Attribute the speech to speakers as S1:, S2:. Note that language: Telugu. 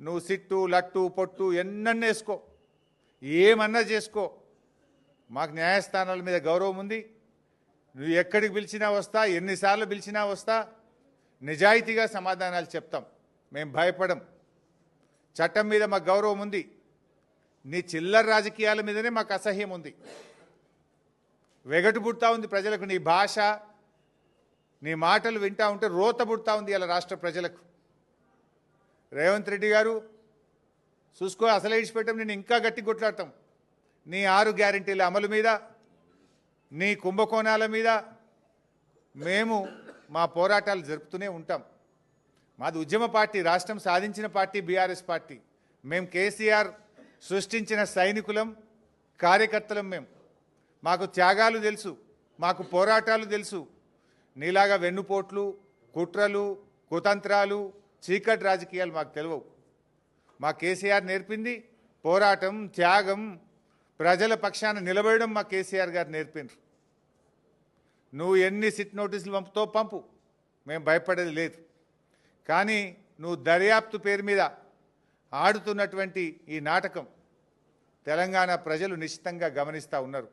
S1: నువ్వు సిట్టు లట్టు పొట్టు ఎన్నన్నా వేసుకో. ఏమన్నా చేసుకో. మాకు న్యాయస్థానాల మీద గౌరవం ఉంది. నువ్వు ఎక్కడికి పిలిచినా వస్తా ఎన్నిసార్లు పిలిచినా వస్తా. నిజాయితీగా సమాధానాలు చెప్తాం. మేము భయపడం. చట్టం మీద మాకు గౌరవం ఉంది. నీ చిల్లర రాజకీయాల మీదనే మాకు అసహ్యం ఉంది. వెగటు పుడతా ఉంది ప్రజలకు నీ భాష. నీ మాటలు వింటా ఉంటే రోత పుడతా ఉంది ఇలా రాష్ట్ర ప్రజలకు. రేవంత్ రెడ్డి గారు చూసుకో అసలు ఇడిచిపెట్టాం నేను ఇంకా గట్టి కొట్లాడతాం. నీ ఆరు గ్యారంటీల అమలు మీద నీ కుంభకోణాల మీద మేము మా పోరాటాలు జరుపుతూనే ఉంటాం. మాది ఉద్యమ పార్టీ రాష్ట్రం సాధించిన పార్టీ బీఆర్ఎస్ పార్టీ. మేము కేసీఆర్ సృష్టించిన సైనికులం కార్యకర్తలం మేము మాకు త్యాగాలు తెలుసు మాకు పోరాటాలు తెలుసు. నీలాగా వెన్నుపోట్లు కుట్రలు కుతంత్రాలు చీకటి రాజకీయాలు మాకు తెలియవు. మా కేసీఆర్ నేర్పింది పోరాటం త్యాగం ప్రజల పక్షాన నిలబడడం మా కేసీఆర్ గారు నేర్పిండ్రు. నువ్వు ఎన్ని సిట్ నోటీసులు పంపుతో పంపు మేము భయపడేది లేదు. కానీ నువ్వు దర్యాప్తు పేరు మీద ఆడుతున్నటువంటి ఈ నాటకం తెలంగాణ ప్రజలు నిశ్చితంగా గమనిస్తూ ఉన్నారు.